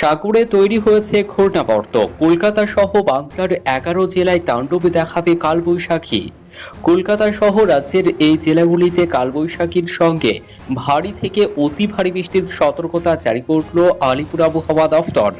সাগরে তৈরি হয়েছে ঘূর্ণাবর্ত। কলকাতা সহ বাংলার এগারো জেলায় তাণ্ডবে দেখাবে কালবৈশাখী। কলকাতা সহ রাজ্যের এই জেলাগুলিতে কালবৈশাখীর সঙ্গে ভারী থেকে অতি ভারী বৃষ্টির সতর্কতা জারি করল আলিপুর আবহাওয়া দফতর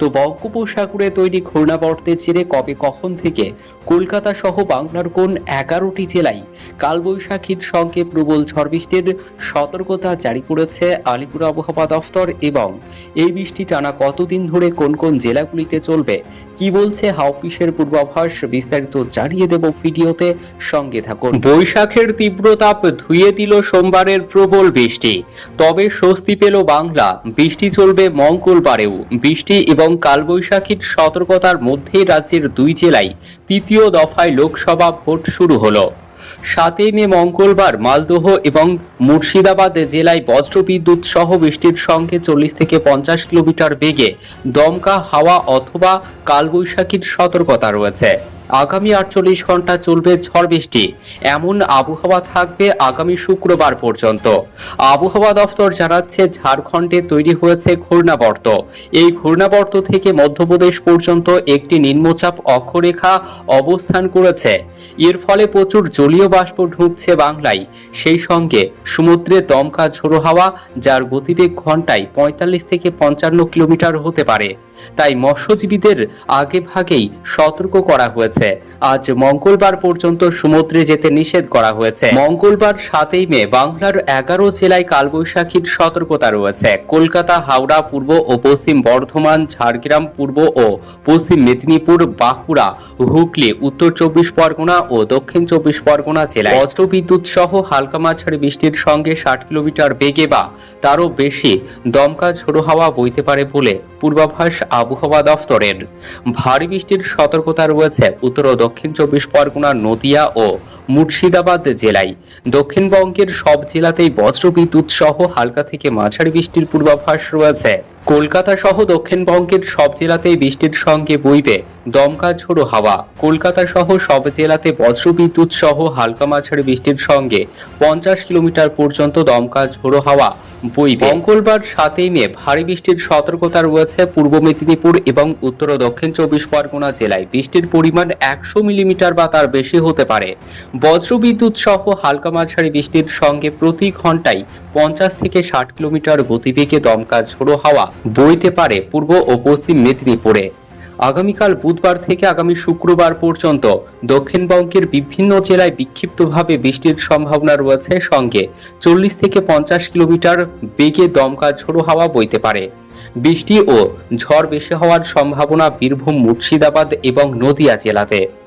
তো বঙ্গোপসাগরে তৈরি ঘূর্ণাবর্তের জেরে কবে কখন থেকে কলকাতা সহ বাংলার কোন এগারোটি জেলায় কালবৈশাখীর সঙ্গে প্রবল ঝড় বৃষ্টির সতর্কতা জারি করেছে আলিপুর আবহাওয়া দফতর এবং এই বৃষ্টি টানা কতদিন ধরে কোন কোন জেলাগুলিতে চলবে, কি বলছে হাউফিসের পূর্বাভাস বিস্তারিত জানিয়ে দেব ভিডিওতে, সঙ্গে থাকুন। বৈশাখের তীব্রতাপ ধুয়ে দিল সোমবারের প্রবল বৃষ্টি, তবে স্বস্তি পেল বাংলা, বৃষ্টি চলবে মঙ্গলবারেও, বৃষ্টি এবং কালবৈশাখীর সতর্কতার মধ্যেই রাজ্যের দুই জেলায় তৃতীয় দফায় লোকসভা ভোট শুরু হল। সাতই মে মঙ্গলবার মালদহ এবং মুর্শিদাবাদ জেলায় বজ্রবিদ্যুৎ সহ বৃষ্টির সঙ্গে চল্লিশ থেকে পঞ্চাশ কিলোমিটার বেগে দমকা হাওয়া অথবা কালবৈশাখীর সতর্কতা রয়েছে। আগামী আটচল্লিশ ঘণ্টা চলবে ঝড় বৃষ্টি। এমন আবহাওয়া থাকবে আগামী শুক্রবার পর্যন্ত। আবহাওয়া দফতর জানাচ্ছে, ঝাড়খণ্ডে তৈরি হয়েছে ঘূর্ণাবর্ত। এই ঘূর্ণাবর্ত থেকে মধ্যপ্রদেশ পর্যন্ত একটি নিম্নচাপ অক্ষরেখা অবস্থান করেছে। এর ফলে প্রচুর জলীয় বাষ্প ঢুকছে বাংলায়। সেই সঙ্গে সমুদ্রে দমকা ঝোড়ো হাওয়া, যার গতিবেগ ঘন্টায় পঁয়তাল্লিশ থেকে পঞ্চান্ন কিলোমিটার হতে পারে। তাই মৎস্যজীবীদের আগে ভাগেই সতর্ক করা হয়েছে। আজ মঙ্গলবার পর্যন্ত সমুদ্রে যেতে নিষেধ করা হয়েছে। মঙ্গলবার সাতই মে বাংলার এগারো জেলায় কালবৈশাখীর সতর্কতা রয়েছে। কলকাতা, হাওড়া, পূর্ব ও পশ্চিম বর্ধমান, ঝাড়গ্রাম, পূর্ব ও পশ্চিম মেদিনীপুর, বাঁকুড়া, হুগলি, উত্তর চব্বিশ পরগনা ও দক্ষিণ চব্বিশ পরগনা জেলায় বজ্রবিদ্যুৎ সহ হালকা মাঝারি বৃষ্টির সঙ্গে ষাট কিলোমিটার বেগে বা তারও বেশি দমকা ঝোড়ো হাওয়া বইতে পারে বলে পূর্বাভাস আবহাওয়া দফতরের ভারী বৃষ্টির সতর্কতা রয়েছে উত্তর ও দক্ষিণ চব্বিশ পরগনা, নদিয়া ও মুর্শিদাবাদ জেলায়। দক্ষিণবঙ্গের সব জেলাতেই বজ্রবিদ্যুৎ সহ হালকা থেকে মাঝারি বৃষ্টির পূর্বাভাস রয়েছে। কলকাতা সহ দক্ষিণবঙ্গের সব জেলাতেই বৃষ্টির সঙ্গে বইবে দমকা ঝোড়ো হাওয়া। কলকাতা সহ সব জেলাতে বজ্রবিদ্যুৎ সহ হালকা মাঝারি বৃষ্টির সঙ্গে পঞ্চাশ কিলোমিটার পর্যন্ত দমকা ঝোড়ো হাওয়া। বইবে। মঙ্গলবার সাতই মে ভারী বৃষ্টির সতর্কতা রয়েছে পূর্ব মেদিনীপুর এবং উত্তর ও দক্ষিণ চব্বিশ পরগনা জেলায়। বৃষ্টির পরিমাণ একশো মিলিমিটার বা তার বেশি হতে পারে। বজ্রবিদ্যুৎ সহ হালকা মাঝারি বৃষ্টির সঙ্গে প্রতি ঘন্টায় পঞ্চাশ থেকে ষাট কিলোমিটার গতিবেগে দমকা ঝোড়ো হাওয়া বইতে পারে পূর্ব ও পশ্চিম মেদিনীপুরে। আগামীকাল বুধবার থেকে আগামী শুক্রবার পর্যন্ত দক্ষিণবঙ্গের বিভিন্ন জেলায় বিক্ষিপ্তভাবে বৃষ্টির সম্ভাবনা রয়েছে সঙ্গে চল্লিশ থেকে পঞ্চাশ কিলোমিটার বেগে দমকা ঝোড়ো হাওয়া বইতে পারে। বৃষ্টি ও ঝড় বেশি হওয়ার সম্ভাবনা বীরভূম, মুর্শিদাবাদ এবং নদিয়া জেলাতে।